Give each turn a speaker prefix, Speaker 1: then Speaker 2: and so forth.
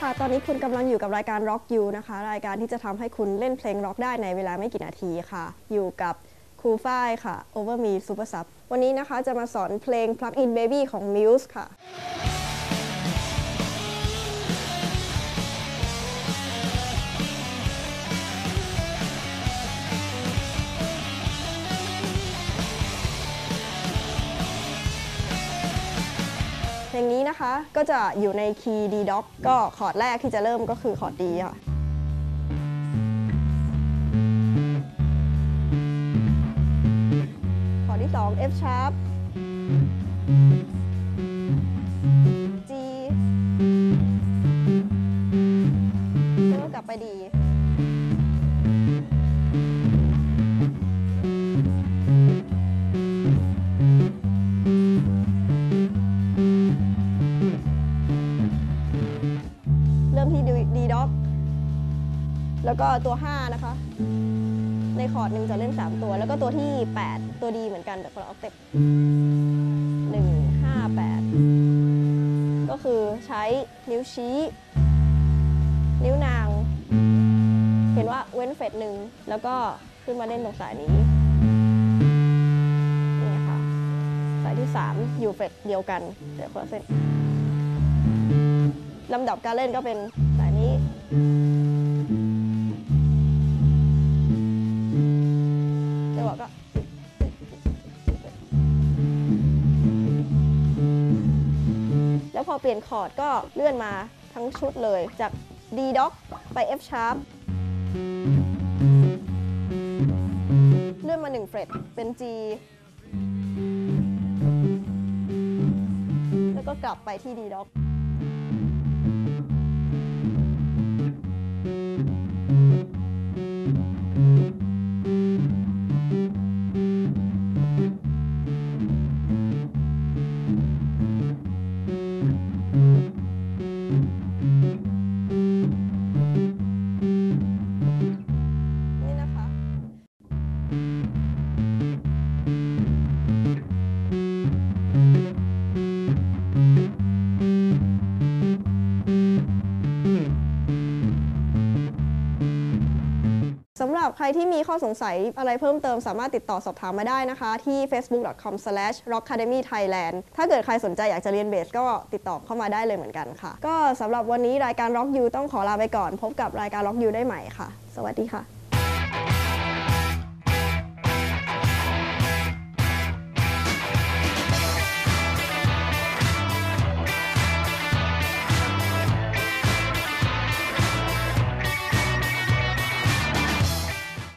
Speaker 1: ค่ะ ตอนนี้คุณกำลังอยู่กับรายการ Rock You นะคะ รายการที่จะทำให้คุณเล่นเพลงร็อกได้ในเวลาไม่กี่นาทีค่ะ อยู่กับครูฝ้ายค่ะ Over Me Super Sub วันนี้นะคะจะมาสอนเพลง Plug In Baby ของ Muse ค่ะ นี้นะคะ ก็จะอยู่ในคีย์ D dot ก็คอร์ดแรกที่จะเริ่มก็คือคอร์ด D ค่ะคอร์ดที่ 2 F sharp G แล้วก็กลับไป D ริ่มที่ D dot แล้วก็ตัว 5 นะคะ ในคอร์ดหนึ่งจะเล่น 3 ตัว แล้วก็ตัวที่ 8 ตัวดีเหมือนกันแต่คนละออกเต็ปหนึ่งห้าแปดก็คือใช้นิ้วชี้ นิ้วนาง เห็นว่าเว้นเฟสหนึ่งแล้วก็ขึ้นมาเล่นตรงสายนี้ นี่ค่ะ สายที่ 3 อยู่เฟสเดียวกันแต่คนละเส้น ลำดับการเล่นก็เป็นสายนี้ จังหวะก็แล้วพอเปลี่ยนคอร์ดก็เลื่อนมาทั้งชุดเลยจาก D dot ไป F sharp เลื่อนมา1เฟรตเป็น G แล้วก็กลับไปที่ D dot นี่ สำหรับใครที่มีข้อสงสัยอะไรเพิ่มเติมสามารถติดต่อสอบถามมาได้นะคะ ที่ facebook.com/rockacademythailand ถ้าเกิดใครสนใจอยากจะเรียนเบสก็ติดต่อเข้ามาได้เลยเหมือนกันค่ะ ก็สำหรับวันนี้รายการ Rock You ต้องขอลาไปก่อน พบกับรายการ Rock You ได้ใหม่ค่ะ สวัสดีค่ะ